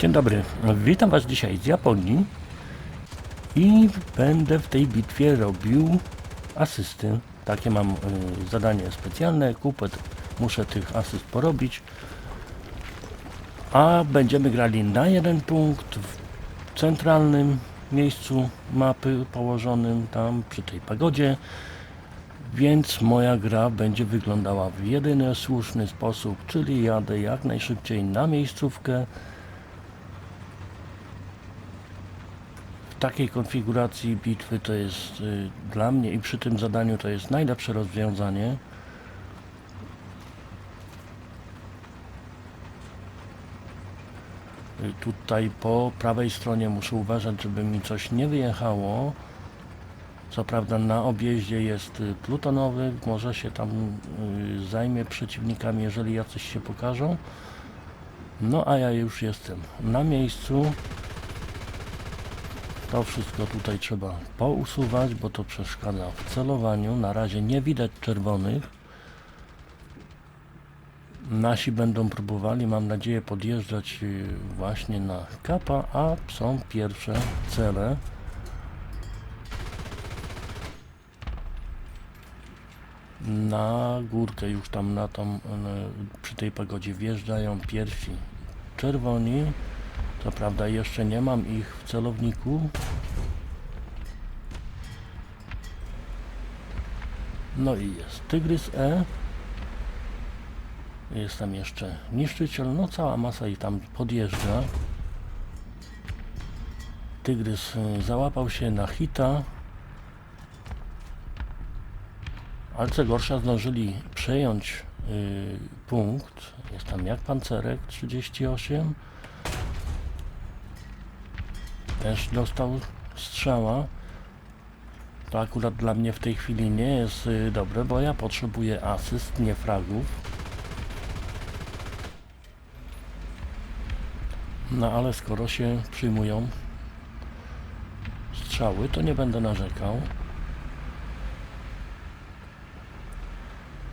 Dzień dobry, witam Was dzisiaj z Japonii i będę w tej bitwie robił asysty. Takie mam y, zadanie specjalne, kupę, muszę tych asyst porobić. A będziemy grali na jeden punkt w centralnym miejscu mapy położonym tam przy tej pagodzie. Więc moja gra będzie wyglądała w jedyny słuszny sposób, czyli jadę jak najszybciej na miejscówkę. Takiej konfiguracji bitwy to jest y, dla mnie i przy tym zadaniu to jest najlepsze rozwiązanie. Y, Tutaj po prawej stronie muszę uważać, żeby mi coś nie wyjechało. Co prawda na objeździe jest y, plutonowy, może się tam y, zajmie przeciwnikami, jeżeli jacyś się pokażą. No a ja już jestem na miejscu. To wszystko tutaj trzeba pousuwać, bo to przeszkadza w celowaniu. Na razie nie widać czerwonych. Nasi będą próbowali, mam nadzieję, podjeżdżać y, właśnie na kapa, a są pierwsze cele. Na górkę już tam na tą, e, przy tej pagodzie wjeżdżają pierwsi czerwoni. Co prawda jeszcze nie mam ich w celowniku. No i jest Tygrys E. Jest tam jeszcze niszczyciel, no cała masa i tam podjeżdża. Tygrys y, załapał się na hita. Ale co gorsza zdążyli przejąć y, punkt. Jest tam jak pancerek 38. Też dostał strzała. To akurat dla mnie w tej chwili nie jest y, dobre, bo ja potrzebuję asyst, nie fragów. No ale skoro się przyjmują strzały, to nie będę narzekał.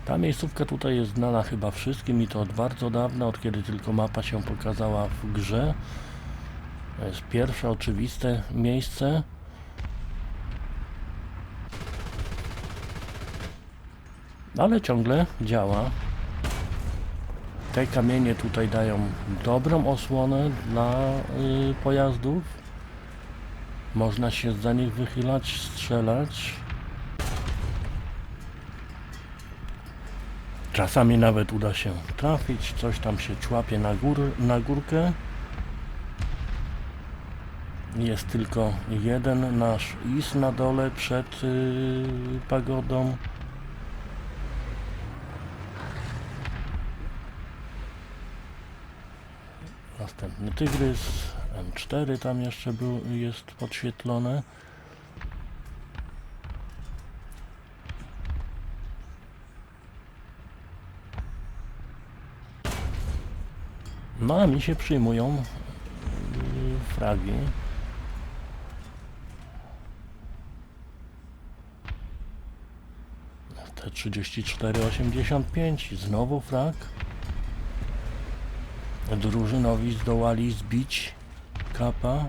Ta miejscówka tutaj jest znana chyba wszystkim i to od bardzo dawna, od kiedy tylko mapa się pokazała w grze. To jest pierwsze oczywiste miejsce. Ale ciągle działa. Te kamienie tutaj dają dobrą osłonę dla y, pojazdów. Można się za nich wychylać, strzelać. Czasami nawet uda się trafić, coś tam się człapie na, gór, na górkę. Jest tylko jeden nasz is na dole przed y, pagodą. Następny tygrys, M4 tam jeszcze był, jest podświetlone. No a mi się przyjmują yy, fragi. 34,85 znowu frag. Drużynowi zdołali zbić kapa.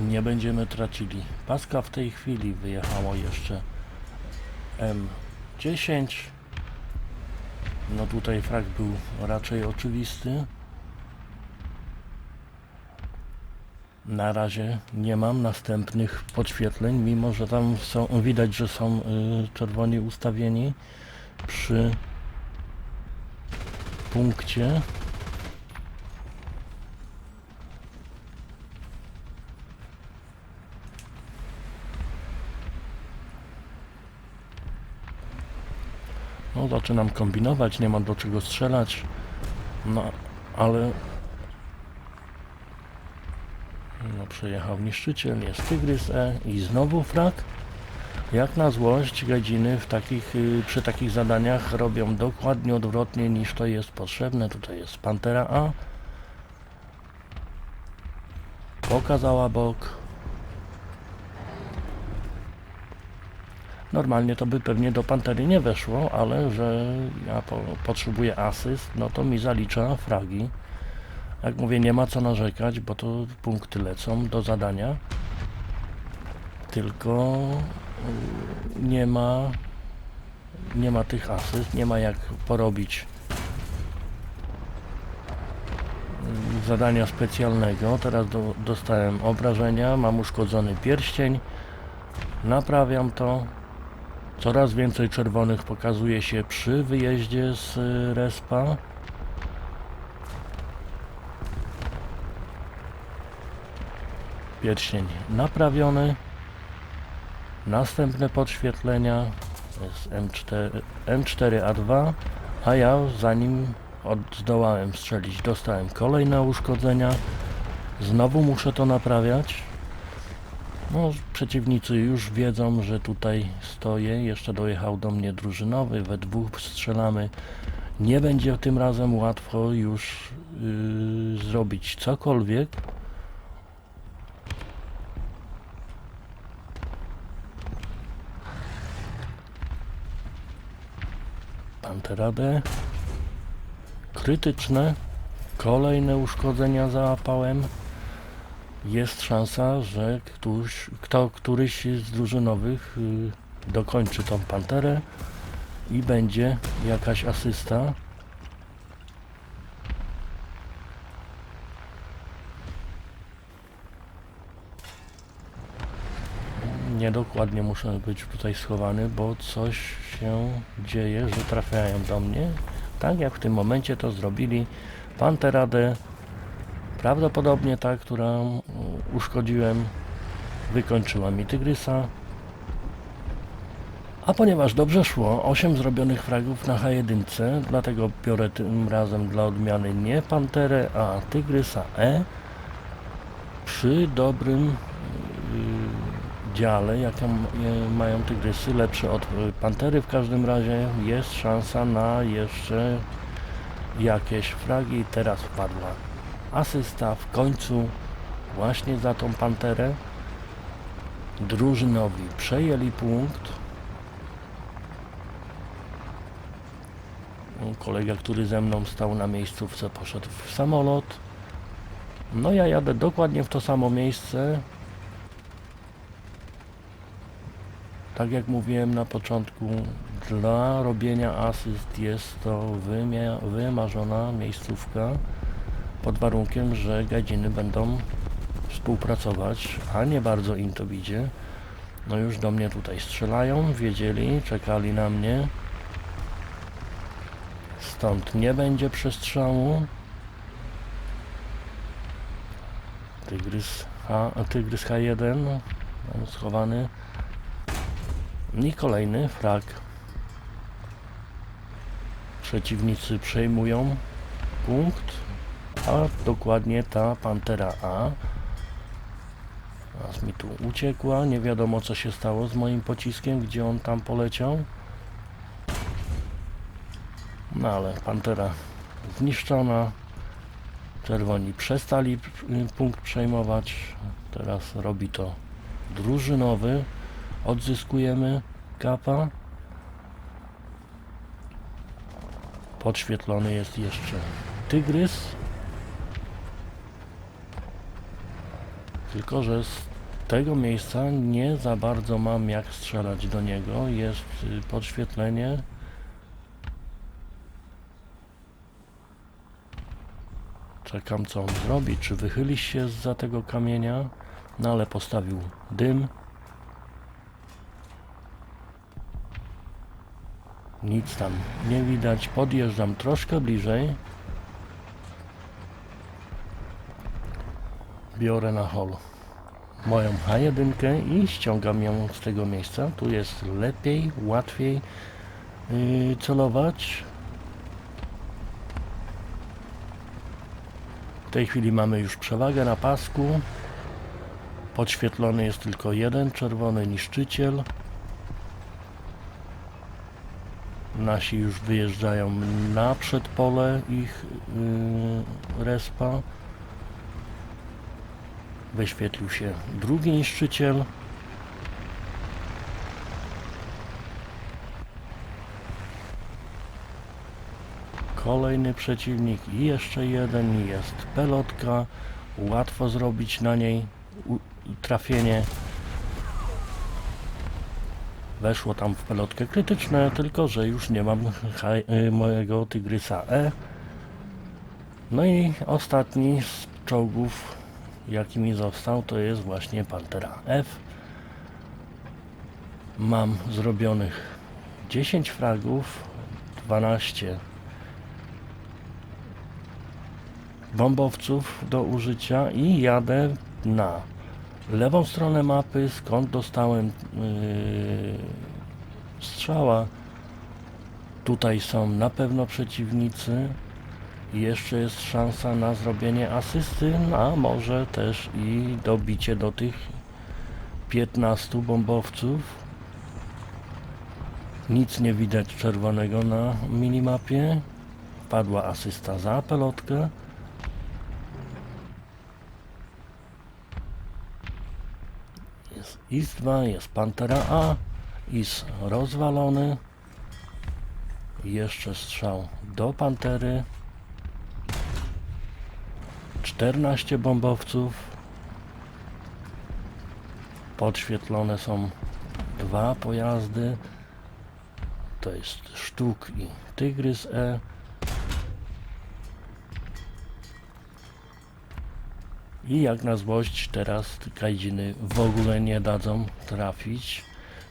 Nie będziemy tracili. Paska w tej chwili wyjechało jeszcze M10. No tutaj frag był raczej oczywisty. Na razie nie mam następnych podświetleń, mimo że tam są, widać, że są y, czerwoni ustawieni przy punkcie. No, zaczynam kombinować, nie mam do czego strzelać. No, ale... No, przejechał niszczyciel, jest Tygrys E i znowu frak. Jak na złość gadziny w takich, y, przy takich zadaniach robią dokładnie odwrotnie niż to jest potrzebne. Tutaj jest Pantera A. Pokazała bok. Normalnie to by pewnie do Pantery nie weszło, ale że ja po, potrzebuję asyst, no to mi zalicza fragi. Jak mówię, nie ma co narzekać, bo to punkty lecą do zadania. Tylko y, nie ma nie ma tych asyst, nie ma jak porobić y, zadania specjalnego. Teraz do, dostałem obrażenia, mam uszkodzony pierścień. Naprawiam to. Coraz więcej czerwonych pokazuje się przy wyjeździe z y, respa. Pierścień naprawiony. Następne podświetlenia jest M4, M4A2, a ja zanim zdołałem strzelić, dostałem kolejne uszkodzenia. Znowu muszę to naprawiać. No, przeciwnicy już wiedzą, że tutaj stoję. Jeszcze dojechał do mnie drużynowy, we dwóch strzelamy. Nie będzie tym razem łatwo już yy, zrobić cokolwiek. Panteradę. Krytyczne. Kolejne uszkodzenia załapałem. Jest szansa, że ktoś, kto, któryś z drużynowych y, dokończy tą panterę i będzie jakaś asysta. Niedokładnie muszę być tutaj schowany, bo coś się dzieje, że trafiają do mnie. Tak jak w tym momencie to zrobili Panteradę, prawdopodobnie ta, którą y, uszkodziłem, wykończyła mi Tygrysa. A ponieważ dobrze szło, 8 zrobionych fragów na H1, dlatego biorę tym razem dla odmiany nie Panterę, a Tygrysa E. Przy dobrym yy, dziale, jaką y, mają Tygrysy, lepsze od y, Pantery w każdym razie, jest szansa na jeszcze jakieś fragi. Teraz wpadła asysta w końcu właśnie za tą Panterę. Drużynowi przejęli punkt. Kolega, który ze mną stał na miejscówce, poszedł w samolot. No ja jadę dokładnie w to samo miejsce. Tak jak mówiłem na początku, dla robienia asyst jest to wymarzona miejscówka pod warunkiem, że gadziny będą współpracować, a nie bardzo im to idzie. No już do mnie tutaj strzelają, wiedzieli, czekali na mnie. Stąd nie będzie przestrzału. Tygrys, H, Tygrys H1 mam schowany. I kolejny frag. Przeciwnicy przejmują punkt, a dokładnie ta Pantera A. Teraz mi tu uciekła, nie wiadomo co się stało z moim pociskiem, gdzie on tam poleciał. No ale Pantera zniszczona. Czerwoni przestali punkt przejmować. Teraz robi to drużynowy. Odzyskujemy kapa. Podświetlony jest jeszcze tygrys. Tylko, że z tego miejsca nie za bardzo mam jak strzelać do niego. Jest y, podświetlenie. Czekam co on zrobi, czy wychyli się za tego kamienia. No ale postawił dym. Nic tam nie widać. Podjeżdżam troszkę bliżej. Biorę na hol moją H1 i ściągam ją z tego miejsca. Tu jest lepiej, łatwiej yy, celować. W tej chwili mamy już przewagę na pasku. Podświetlony jest tylko jeden czerwony niszczyciel. nasi już wyjeżdżają na przedpole ich yy, respa. Wyświetlił się drugi niszczyciel. Kolejny przeciwnik i jeszcze jeden jest pelotka. Łatwo zrobić na niej trafienie Weszło tam w pelotkę krytyczne, tylko że już nie mam y, mojego Tygrysa E. No i ostatni z czołgów, jaki mi został, to jest właśnie Pantera F. Mam zrobionych 10 fragów, 12 bombowców do użycia i jadę na lewą stronę mapy, skąd dostałem yy, strzała. Tutaj są na pewno przeciwnicy. Jeszcze jest szansa na zrobienie asysty, a może też i dobicie do tych 15 bombowców. Nic nie widać czerwonego na minimapie. Padła asysta za pelotkę. IS-2, jest Pantera A, IS rozwalony. Jeszcze strzał do Pantery. 14 bombowców. Podświetlone są dwa pojazdy. To jest Sztuk i Tygrys E. I jak na złość teraz kajdziny w ogóle nie dadzą trafić.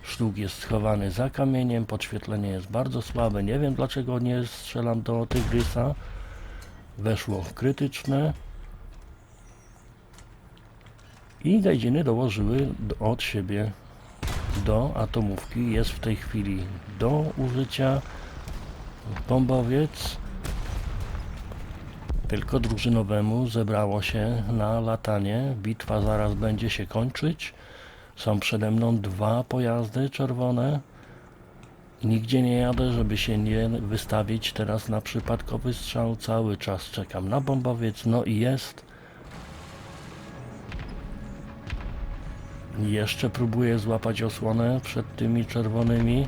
Sztuk jest schowany za kamieniem, podświetlenie jest bardzo słabe. Nie wiem dlaczego nie strzelam do Tygrysa. Weszło krytyczne. I gajdziny dołożyły od siebie do atomówki. Jest w tej chwili do użycia bombowiec. Tylko drużynowemu zebrało się na latanie. Bitwa zaraz będzie się kończyć. Są przede mną dwa pojazdy czerwone. Nigdzie nie jadę, żeby się nie wystawić teraz na przypadkowy strzał. Cały czas czekam na bombowiec. No i jest. Jeszcze próbuję złapać osłonę przed tymi czerwonymi.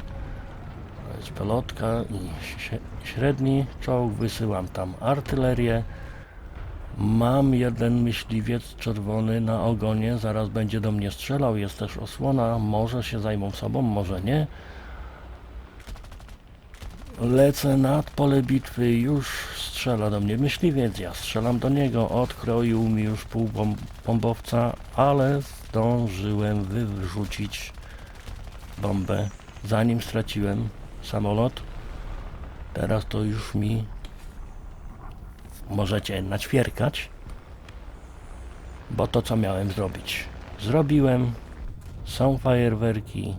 To jest pelotka i śie- średni czołg. Wysyłam tam artylerię. Mam jeden myśliwiec czerwony na ogonie. Zaraz będzie do mnie strzelał. Jest też osłona. Może się zajmą sobą, może nie. Lecę nad pole bitwy, już strzela do mnie myśliwiec, ja strzelam do niego, odkroił mi już pół bom- bombowca, ale zdążyłem wyrzucić bombę, zanim straciłem samolot. Teraz to już mi możecie naćwierkać, bo to co miałem zrobić, zrobiłem, są fajerwerki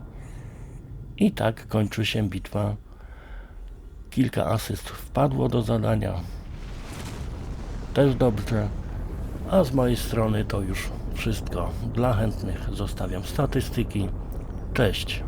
i tak kończy się bitwa. Kilka asyst wpadło do zadania. Też dobrze. A z mojej strony to już wszystko. Dla chętnych zostawiam statystyki. Cześć.